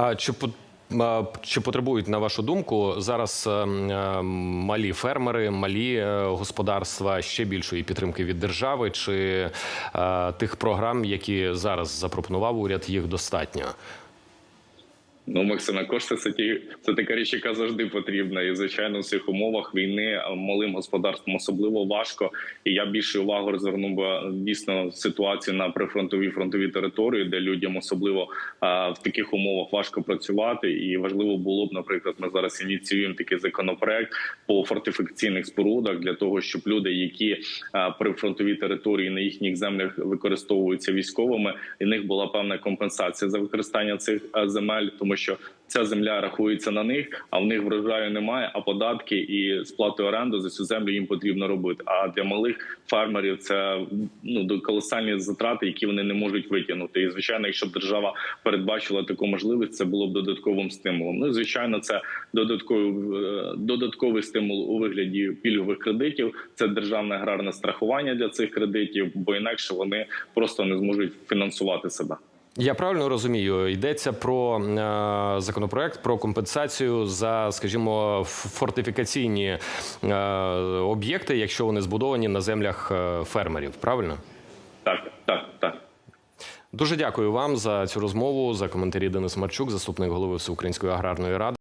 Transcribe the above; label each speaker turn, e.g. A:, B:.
A: А чи чи потребують, на вашу думку, зараз е, е, малі фермери, малі е, господарства ще більшої підтримки від держави, чи тих програм, які зараз запропонував уряд, їх достатньо?
B: Ну, Максиме, кошти це ті це така річ, яка завжди потрібна. І звичайно, в цих умовах війни малим господарствам особливо важко. І я більше увагу розвернув би дійсно ситуацію на прифронтовій фронтовій території, де людям особливо а, в таких умовах важко працювати. І важливо було б, наприклад, ми зараз ініціюємо такий законопроект по фортифікаційних спорудах для того, щоб люди, які а, при фронтовій території на їхніх землях використовуються військовими, і них була певна компенсація за використання цих земель, тому що ця земля рахується на них, а в них врожаю немає. А податки і сплати оренди за цю землю їм потрібно робити. А для малих фермерів це ну до колосальні затрати, які вони не можуть витягнути. І звичайно, якщо б держава передбачила таку можливість, це було б додатковим стимулом. Ну і, звичайно, це додатковий е, додатковий стимул у вигляді пільгових кредитів. Це державне аграрне страхування для цих кредитів, бо інакше вони просто не зможуть фінансувати себе.
A: Я правильно розумію, йдеться про е, законопроект про компенсацію за, скажімо, фортифікаційні е, об'єкти, якщо вони збудовані на землях е, фермерів. Правильно?
B: Так, так, так.
A: Дуже дякую вам за цю розмову. За коментарі Денис Марчук, заступник голови Всеукраїнської аграрної ради.